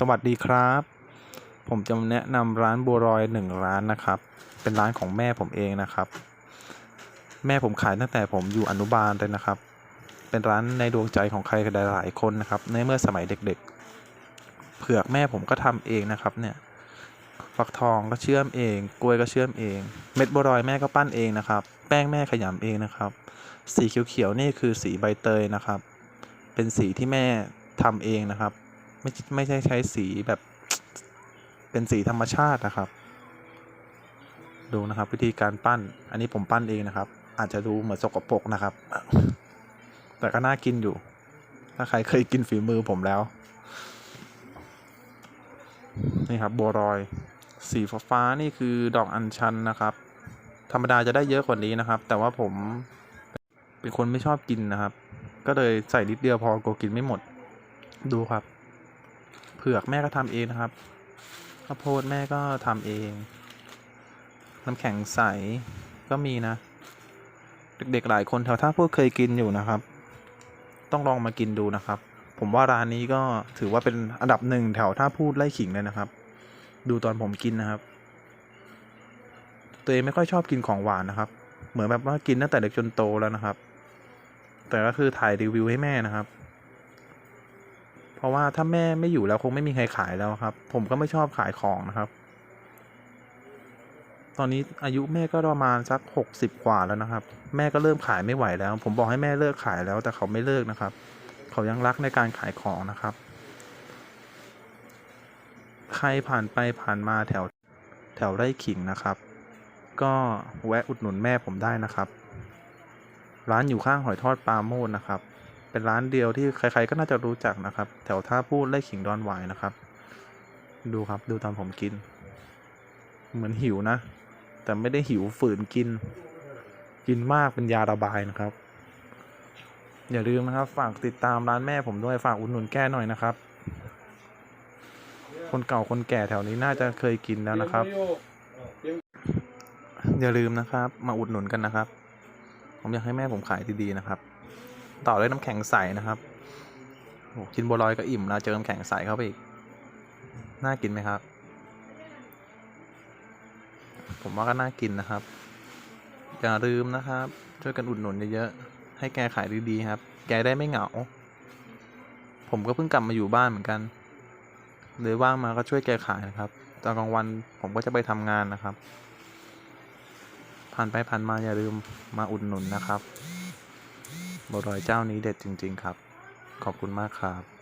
สวัสดีครับ ผมจะแนะนำร้านบัวรอยหนึ่งร้านนะครับ เป็นร้านของแม่ผมเองนะครับ แม่ผมขายตั้งแต่ผมอยู่อนุบาลเลยนะครับ เป็นร้านในดวงใจของใครหลายๆคนนะครับ ในเมื่อสมัยเด็กๆ เผือกแม่ผมก็ทำเองนะครับ เนี่ยฟักทองก็เชื่อมเอง กล้วยก็เชื่อมเอง เม็ดบัวรอยแม่ก็ปั้นเองนะครับ แป้งแม่ขยำเองนะครับ สีเขียวๆนี่คือสีใบเตยนะครับ เป็นสีที่แม่ทำเองนะครับ ไม่ใช่ไม่ใช่ใช้สีแบบเป็นสีธรรมชาตินะครับ ดูนะครับวิธีการปั้น อันนี้ผมปั้นเองนะครับ อาจจะดูเหมือนสกปรกนะครับ แต่ก็น่ากินอยู่ ถ้าใครเคยกินฝีมือผมแล้ว นี่ครับบัวรอย สีฟ้าๆนี่คือดอกอัญชันนะครับ ธรรมดาจะได้เยอะกว่านี้นะครับ แต่ว่าผมเป็นคนไม่ชอบกินนะครับ ก็เลยใส่นิดเดียวพอกลัวกินไม่หมด ดูครับ ผือกแม่ก็ทำเองนะครับข้าวโพดแม่ก็ทำเอง น้ำแข็งใสก็มีนะ เด็กๆหลายคนแถวท่าพูดเคยกินอยู่นะครับ ต้องลองมากินดูนะครับ ผมว่าร้านนี้ก็ถือว่าเป็นอันดับหนึ่งแถวท่าพูดไล่ขิงเลยนะครับ ดูตอนผมกินนะครับ ตัวเองไม่ค่อยชอบกินของหวานนะครับ เหมือนแบบว่ากินตั้งแต่เด็กจนโตแล้วนะครับ แต่ก็คือถ่ายรีวิวให้แม่นะครับ ราะว่าถ้าแม่ไม่อยู่แล้วคงไม่มีใครขายแล้วครับ ผมก็ไม่ชอบขายของนะครับ ตอนนี้อายุแม่ก็ประมาณสักหกสิบกว่าแล้วนะครับ แม่ก็เริ่มขายไม่ไหวแล้ว ผมบอกให้แม่เลิกขายแล้ว แต่เขาไม่เลิกนะครับ เขายังรักในการขายของนะครับ ใครผ่านไปผ่านมาแถวแถวไร่ขิงนะครับ ก็แวะอุดหนุนแม่ผมได้นะครับ ร้านอยู่ข้างหอยทอดปลาโมดนะครับ เป็นร้านเดียวที่ใครๆก็น่าจะรู้จักนะครับ แถวท่าพูดไร่ขิงดอนหวายนะครับ ดูครับดูตอนผมกิน เหมือนหิวนะ แต่ไม่ได้หิวฝืนกิน กินมากเป็นยาระบายนะครับ อย่าลืมนะครับฝากติดตามร้านแม่ผมด้วยฝากอุดหนุนแก้หน่อยนะครับ คนเก่าคนแก่แถวนี้น่าจะเคยกินแล้วนะครับ อย่าลืมนะครับ มาอุดหนุนกันนะครับ ผมอยากให้แม่ผมขายดีๆนะครับ ต่อด้วยน้ำแข็งใสนะครับโอ้กินบัวลอยก็อิ่มแล้วเจอน้ำแข็งใสเข้าไปอีก น่ากินไหมครับ ผมว่าก็น่ากินนะครับ อย่าลืมนะครับ ช่วยกันอุดหนุนเยอะๆ ให้แกขายดีๆครับ แกได้ไม่เหงา ผมก็เพิ่งกลับมาอยู่บ้านเหมือนกันเลยว่างมาก็ช่วยแกขายนะครับ ตอนกลางวันผมก็จะไปทำงานนะครับ ผ่านไปผ่านมาอย่าลืมมาอุดหนุนนะครับ บัวลอยเจ้านี้เด็ดจริง ๆ ครับ ขอบคุณมากครับ